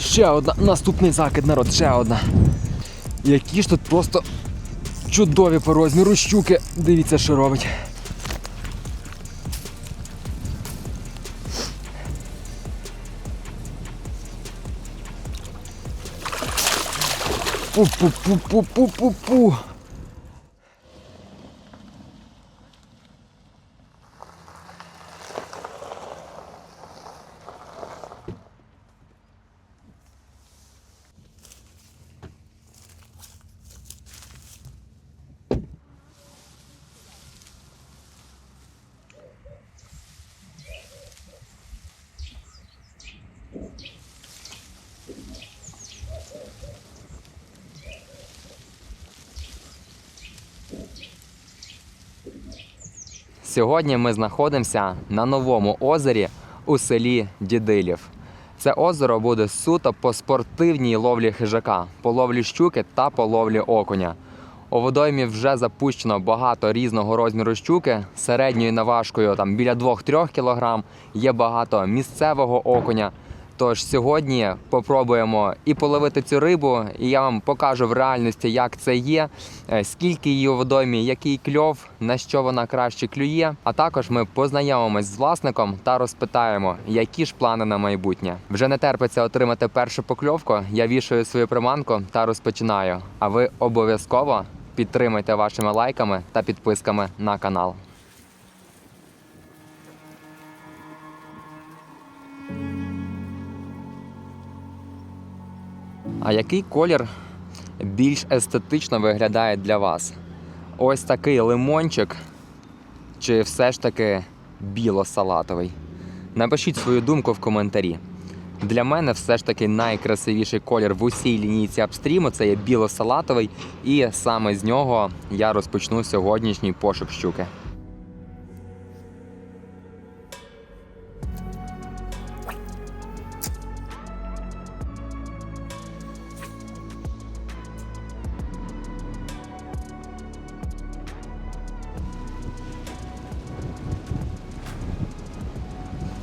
Ще одна, наступний закид, народ, ще одна. Які ж тут просто чудові по розміру щуки. Дивіться, що робить. Пу-пу-пу-пу-пу-пу-пу. Сьогодні ми знаходимося на новому озері у селі Дідилів. Це озеро буде суто по спортивній ловлі хижака, по ловлі щуки та по ловлі окуня. У водоймі вже запущено багато різного розміру щуки, середньою наважкою там біля 2-3 кг. Є багато місцевого окуня. Тож сьогодні попробуємо і половити цю рибу, і я вам покажу в реальності, як це є, е, скільки її у водоймі, який кльов, на що вона краще клює. А також ми познайомимось з власником та розпитаємо, які ж плани на майбутнє. Вже не терпиться отримати першу покльовку. Я вішаю свою приманку та розпочинаю. А ви обов'язково підтримайте вашими лайками та підписками на канал. А який колір більш естетично виглядає для вас? Ось такий лимончик, чи все ж таки біло-салатовий? Напишіть свою думку в коментарі. Для мене все ж таки найкрасивіший колір в усій лінійці апстріму це є біло-салатовий, і саме з нього я розпочну сьогоднішній пошук щуки.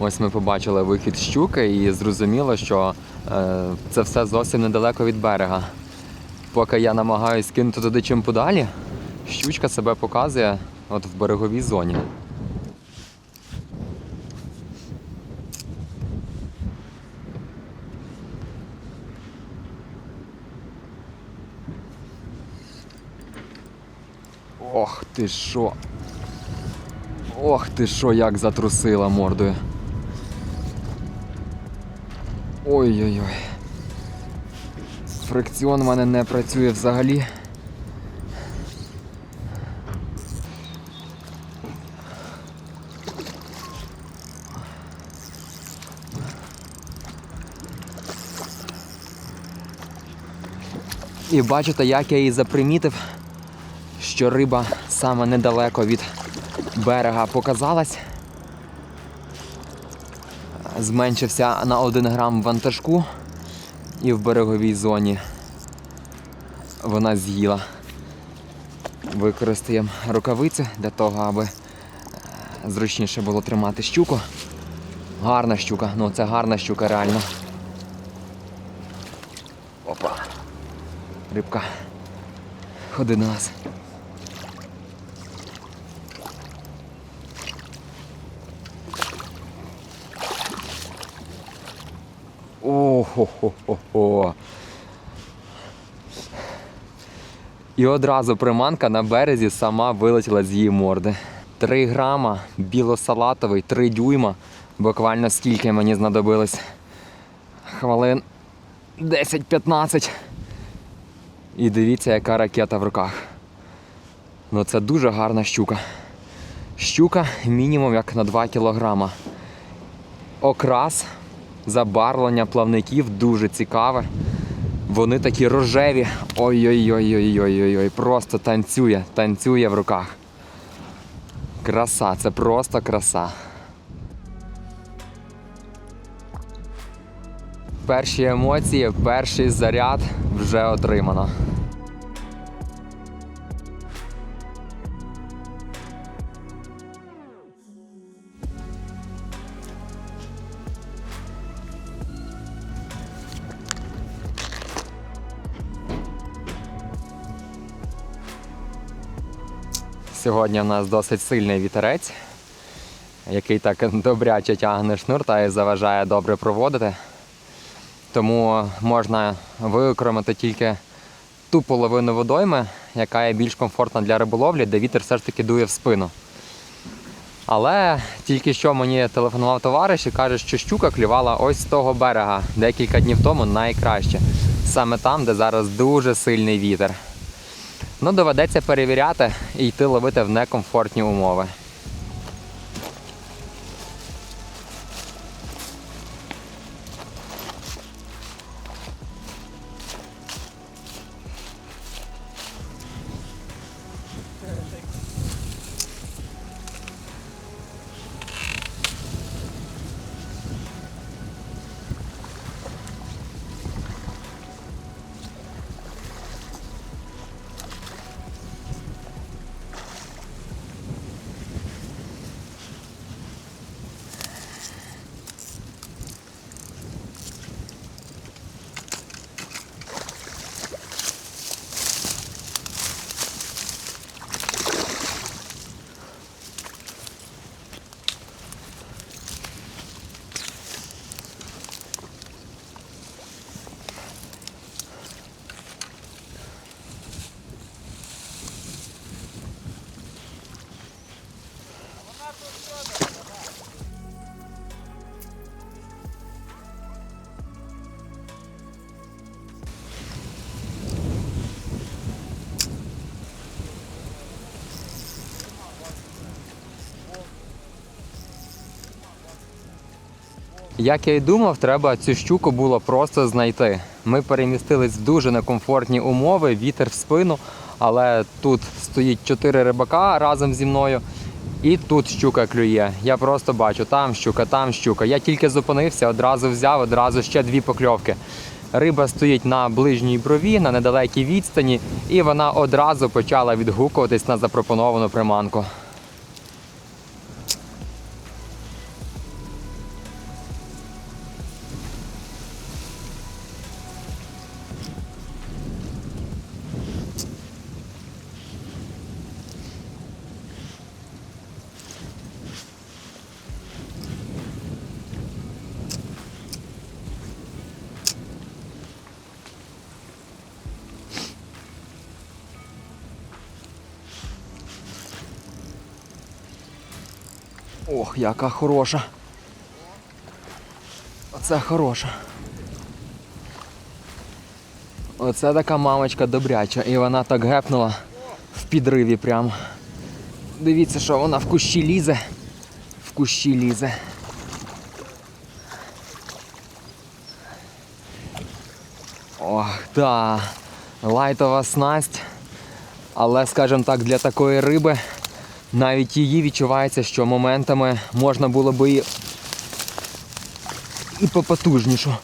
Ось ми побачили вихід щуки і зрозуміло, що е, це все зовсім недалеко від берега. Поки я намагаюся кинути туди чим подалі, щучка себе показує от в береговій зоні. Ох ти що. Ох ти що, як затрусила мордою. Ой-ой-ой. Фрикціон в мене не працює взагалі. І бачите, як я її запримітив, що риба саме недалеко від берега показалась. Зменшився на 1 грам вантажку і в береговій зоні вона з'їла. Використаємо рукавиці для того, аби е, зручніше було тримати щуку. Гарна щука, ну це гарна щука реально. Опа. Рибка. Ходи на нас. Ого-го-го-го. І одразу приманка на березі сама вилетіла з її морди. Три грама, білосалатовий, три дюйма. Буквально скільки мені знадобилось. Хвилин 10-15. І дивіться, яка ракета в руках. Ну це дуже гарна щука. Щука мінімум як на 2 кілограма. Окрас забарвлення плавників дуже цікаве. Вони такі рожеві. Ой-ой-ой-ой-ой-ой-ой. Просто танцює, танцює в руках. Краса, це просто краса. Перші емоції, перший заряд вже отримано. Сьогодні в нас досить сильний вітерець, який так добряче тягне шнур та й заважає добре проводити. Тому можна виокремити тільки ту половину водойми, яка є більш комфортна для риболовлі, де вітер все ж таки дує в спину. Але тільки що мені телефонував товариш і каже, що щука клювала ось з того берега декілька днів тому найкраще. Саме там, де зараз дуже сильний вітер. Ну, доведеться перевіряти і йти ловити в некомфортні умови. Як я й думав, треба цю щуку було просто знайти. Ми перемістились в дуже некомфортні умови, вітер в спину, але тут стоїть чотири рибака разом зі мною. І тут щука клює. Я просто бачу, там щука, там щука. Я тільки зупинився, одразу взяв, одразу ще дві покльовки. Риба стоїть на ближній брові, на недалекій відстані, і вона одразу почала відгукуватись на запропоновану приманку. Ох, яка хороша. Оце хороша. Оце така мамочка добряча. І вона так гепнула в підриві прямо. Дивіться, що вона в кущі лізе. В кущі лізе. Ох, та. Лайтова снасть. Але, скажімо так, для такої риби навіть її відчувається, що моментами можна було би і, попотужнішу.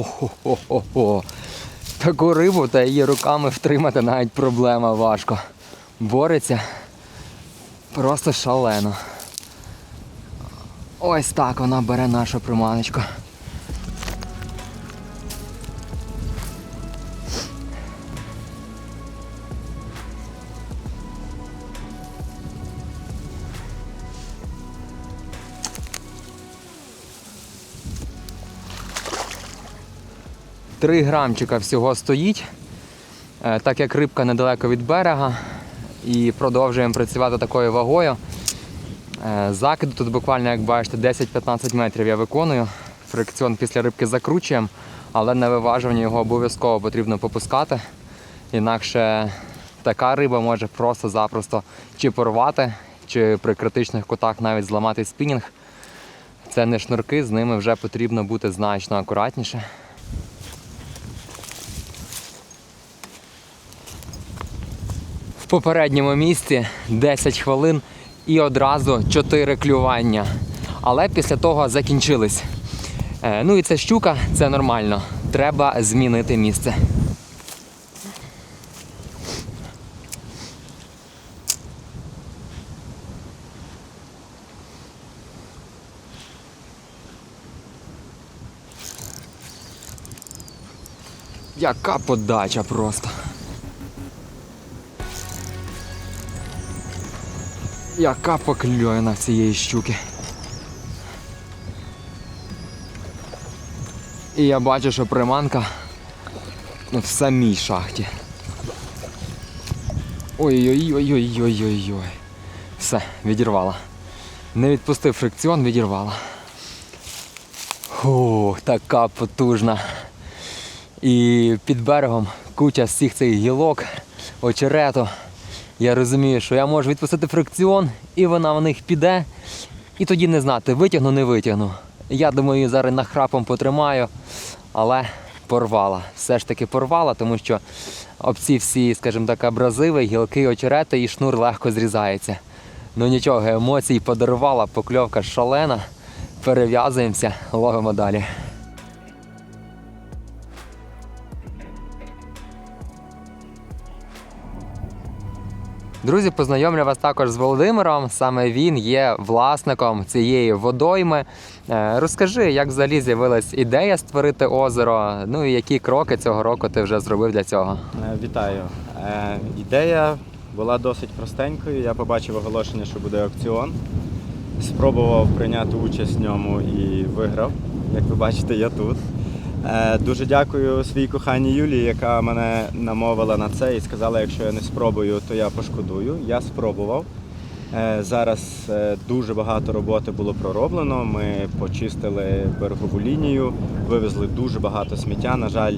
Охо-хо-хо-хо. Таку рибу та її руками втримати навіть проблема важко. Бореться просто шалено. Ось так вона бере нашу приманочку. Три грамчика всього стоїть, Е, так як рибка недалеко від берега. І продовжуємо працювати такою вагою. Е, Закиду тут буквально, як бачите, 10-15 метрів я виконую. Фрикціон після рибки закручуємо, але на виважування його обов'язково потрібно попускати. Інакше така риба може просто-запросто чи порвати, чи при критичних кутах навіть зламати спінінг. Це не шнурки, з ними вже потрібно бути значно акуратніше. Попередньому місці 10 хвилин і одразу 4 клювання. Але після того закінчились. Е, ну і ця щука це нормально. Треба змінити місце. Яка подача просто. Яка покльовина цієї щуки. І я бачу, що приманка ну, в самій шахті. Ой-ой-ой-ой-ой-ой-ой. Все, відірвала. Не відпустив фрикціон, відірвала. Фу, така потужна. І під берегом куча всіх цих гілок, очерету. Я розумію, що я можу відпустити фрикціон, і вона в них піде. І тоді не знати, витягну, не витягну. Я думаю, зараз нахрапом потримаю, але порвала. Все ж таки порвала, тому що об ці всі, скажімо так, абразиви, гілки, очерети і шнур легко зрізається. Ну нічого, емоцій подарувала, покльовка шалена. Перев'язуємося, ловимо далі. Друзі, познайомлю вас також з Володимиром. Саме він є власником цієї водойми. Е, Розкажи, як взагалі з'явилась ідея створити озеро, ну і які кроки цього року ти вже зробив для цього. Е, Вітаю. Е, Ідея була досить простенькою. Я побачив оголошення, що буде аукціон. Спробував прийняти участь в ньому і виграв. Як ви бачите, я тут. Е, Дуже дякую своїй коханій Юлії, яка мене намовила на це і сказала, якщо я не спробую, то я пошкодую. Я спробував. Е, Зараз е, дуже багато роботи було пророблено. Ми почистили берегову лінію, вивезли дуже багато сміття. На жаль,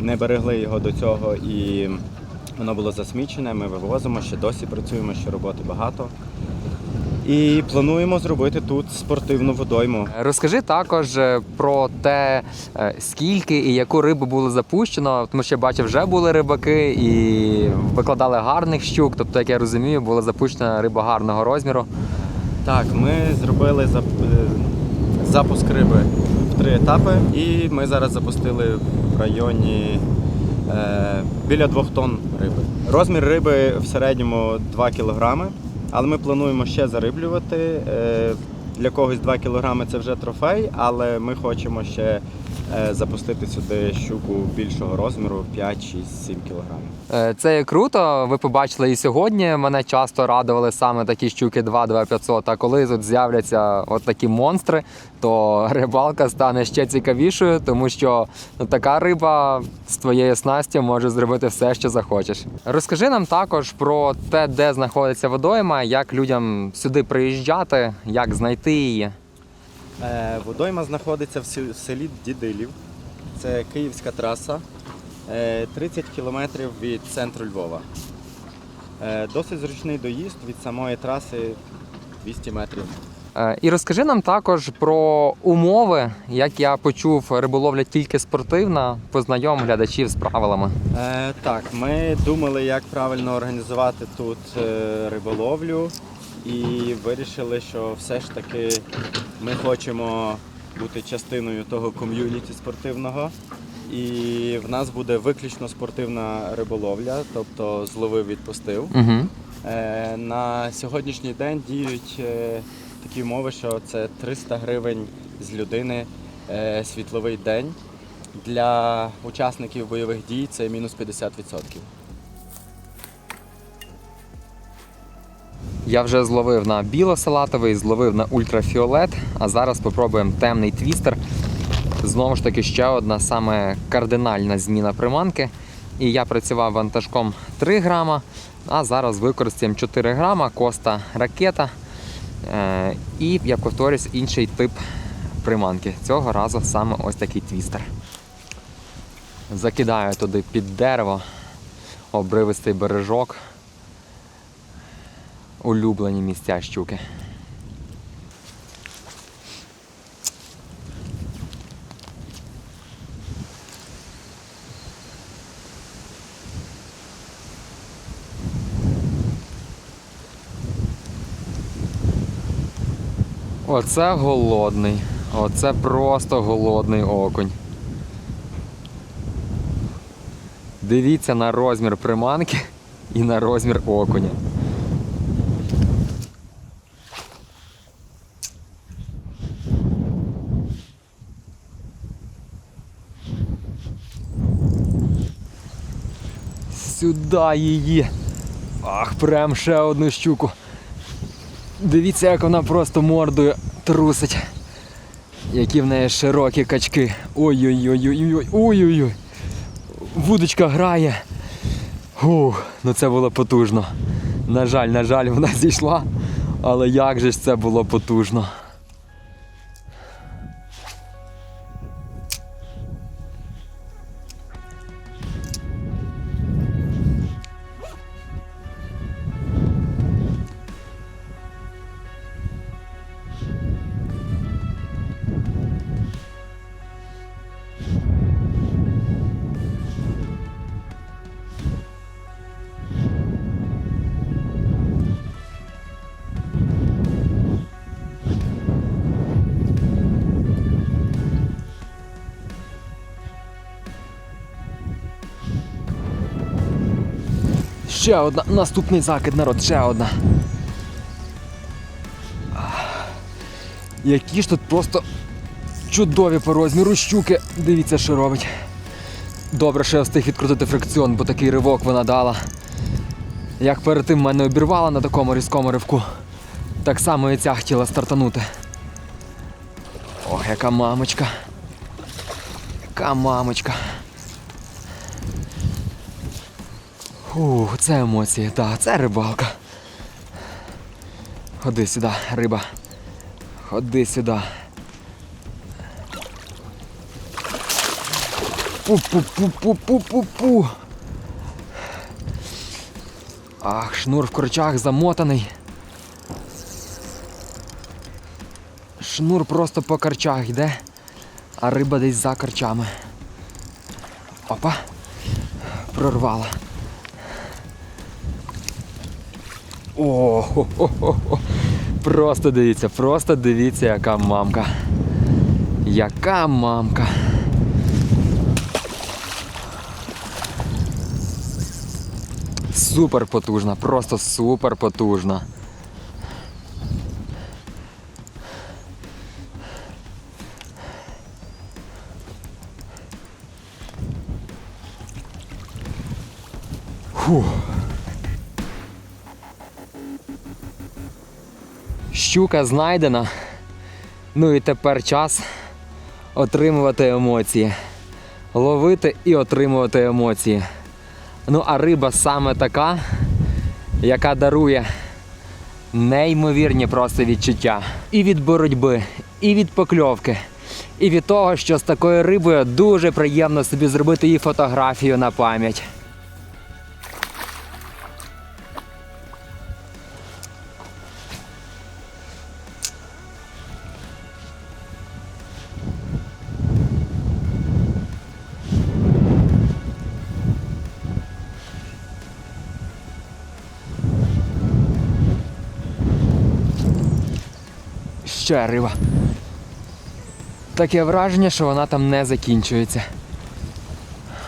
не берегли його до цього і воно було засмічене. Ми вивозимо, ще досі працюємо, ще роботи багато. І плануємо зробити тут спортивну водойму. Розкажи також е, про те, е, скільки і яку рибу було запущено, тому що я бачив, вже були рибаки і викладали гарних щук. Тобто, як я розумію, була запущена риба гарного розміру. Так, ми зробили е, запуск риби в три етапи, і ми зараз запустили в районі біля двох тонн риби. Розмір риби в середньому 2 кілограми, але ми плануємо ще зариблювати. Е, для когось 2 кілограми це вже трофей, але ми хочемо ще е, запустити сюди щуку більшого розміру 5, 6, 7 кілограмів. Це є круто. Ви побачили і сьогодні. Мене часто радували саме такі щуки 2-2500. А коли тут з'являться от такі монстри, то рибалка стане ще цікавішою, тому що ну, така риба з твоєю снастю може зробити все, що захочеш. Розкажи нам також про те, де знаходиться водойма, як людям сюди приїжджати, як знайти її. Е, Водойма знаходиться в селі Дідилів. Це київська траса, е, 30 кілометрів від центру Львова. Е, Досить зручний доїзд від самої траси 200 метрів. Е, І розкажи нам також про умови, як я почув, риболовля тільки спортивна. Познайом глядачів з правилами. Е, Так, ми думали, як правильно організувати тут е, риболовлю, і вирішили, що все ж таки ми хочемо бути частиною того ком'юніті спортивного. І в нас буде виключно спортивна риболовля, тобто зловив відпустив. Угу. Е, На сьогоднішній день діють е, такі умови, що це 300 гривень з людини е, світловий день. Для учасників бойових дій це мінус 50%. Я вже зловив на біло-салатовий, зловив на ультрафіолет, а зараз спробуємо темний твістер. Знову ж таки, ще одна саме кардинальна зміна приманки. І я працював вантажком 3 грама, а зараз використаємо 4 грама, коста ракета. Е, і я повторюсь інший тип приманки. Цього разу саме ось такий твістер. Закидаю туди під дерево, обривистий бережок улюблені місця щуки. Оце голодний. Оце просто голодний окунь. Дивіться на розмір приманки і на розмір окуня. Сюди її. Ах, прям ще одну щуку. Дивіться, як вона просто мордою трусить. Які в неї широкі качки. Ой-ой-ой-ой-ой. Ой-ой-ой. Вудочка грає. Фух, ну це було потужно. На жаль, на жаль, вона зійшла. Але як же ж це було потужно. Ще одна, наступний закид, народ, ще одна. Які ж тут просто чудові по розміру щуки. Дивіться, що робить. Добре, що я встиг відкрутити фрикціон, бо такий ривок вона дала. Як перед тим мене обірвала на такому різкому ривку, так само і ця хотіла стартанути. Ох, яка мамочка. Яка мамочка. Ух, це емоції, так, це рибалка. Ходи сюди, риба. Ходи сюди. Пу-пу-пу-пу-пу-пу-пу. Ах, шнур в корчах замотаний. Шнур просто по корчах йде, а риба десь за корчами. Опа. Прорвала. О, хо хо хо Просто дивіться, просто дивіться, яка мамка. Яка мамка. Супер потужна, просто супер потужна. Фух. Щука знайдена. Ну і тепер час отримувати емоції. Ловити і отримувати емоції. Ну, а риба саме така, яка дарує неймовірні просто відчуття. І від боротьби, і від покльовки, і від того, що з такою рибою дуже приємно собі зробити її фотографію на пам'ять. Ще риба. Таке враження, що вона там не закінчується.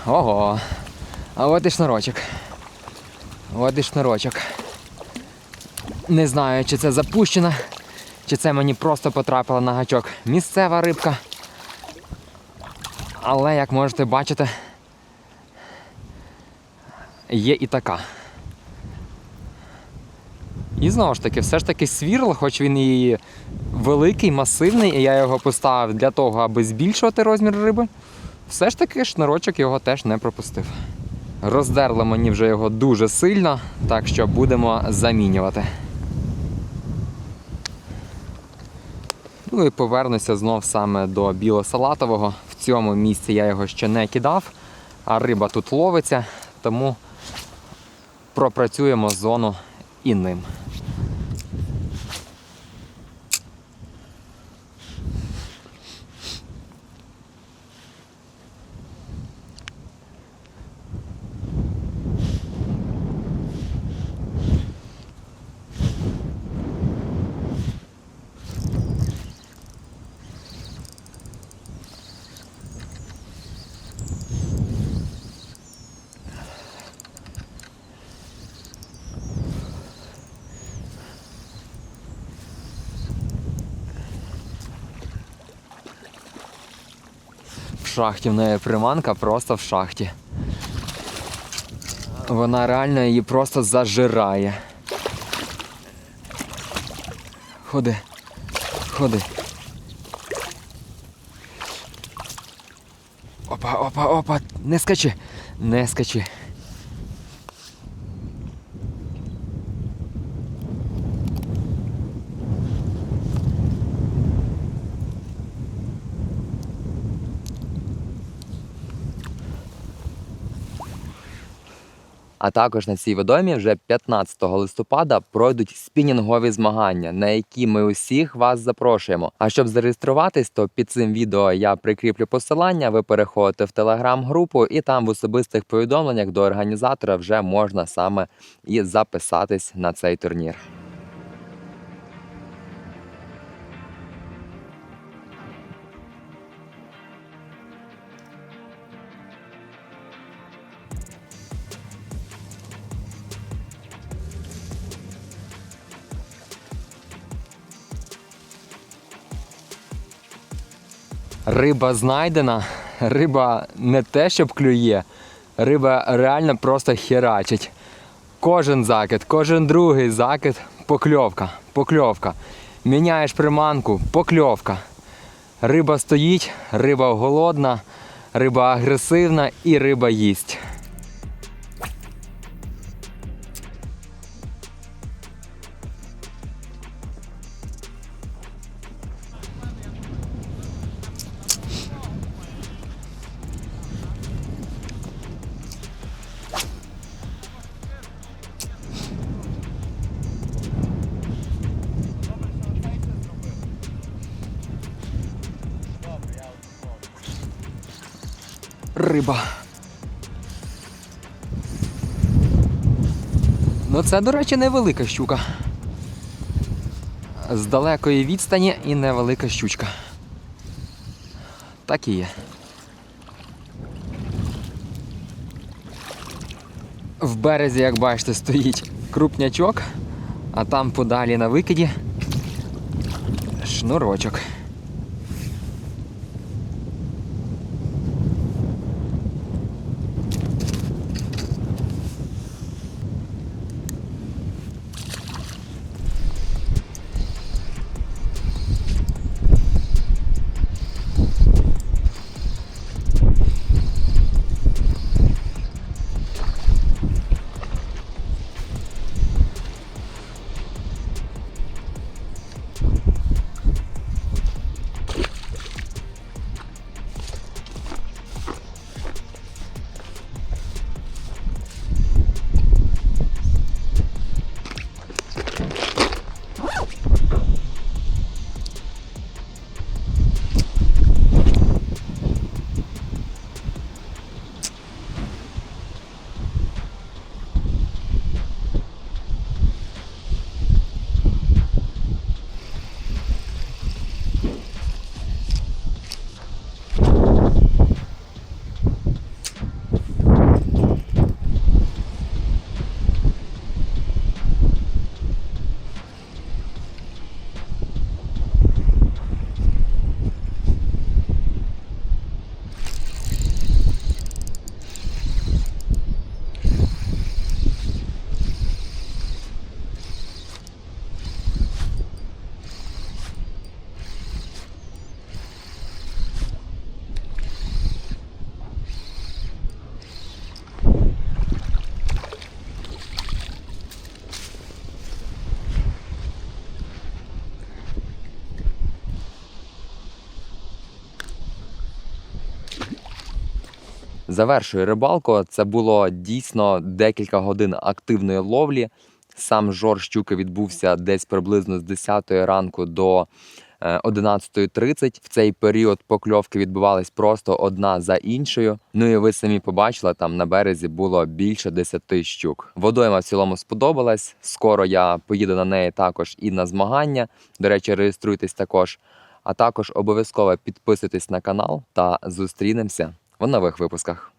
Ого. А от і шнурочок. От і шнурочок. Не знаю, чи це запущена, чи це мені просто потрапила на гачок місцева рибка. Але, як можете бачити, є і така. І знову ж таки, все ж таки свірло, хоч він і великий, масивний, і я його поставив для того, аби збільшувати розмір риби. Все ж таки шнурочок його теж не пропустив. Роздерло мені вже його дуже сильно, так що будемо замінювати. Ну і повернуся знов саме до білосалатового. В цьому місці я його ще не кидав, а риба тут ловиться, тому пропрацюємо зону і ним. Шахті в неї приманка, просто в шахті. Вона реально її просто зажирає. Ходи. Ходи. Опа, опа, опа. Не скачи. Не скачи. А також на цій водомі вже 15 листопада пройдуть спінінгові змагання, на які ми усіх вас запрошуємо. А щоб зареєструватись, то під цим відео я прикріплю посилання. Ви переходите в телеграм-групу, і там в особистих повідомленнях до організатора вже можна саме і записатись на цей турнір. Риба знайдена. Риба не те, щоб клює. Риба реально просто херачить. Кожен закид, кожен другий закид покльовка, покльовка. Міняєш приманку, покльовка. Риба стоїть, риба голодна, риба агресивна і риба їсть. Риба. Ну, це, до речі, невелика щука. З далекої відстані і невелика щучка. Так і є. В березі, як бачите, стоїть крупнячок, а там подалі на викиді шнурочок. Завершую рибалку. Це було дійсно декілька годин активної ловлі. Сам жор щуки відбувся десь приблизно з 10 ранку до е, 11.30. В цей період покльовки відбувались просто одна за іншою. Ну і ви самі побачили, там на березі було більше 10 щук. Водойма в цілому сподобалась. Скоро я поїду на неї також і на змагання. До речі, реєструйтесь також. А також обов'язково підписуйтесь на канал та зустрінемося в нових випусках.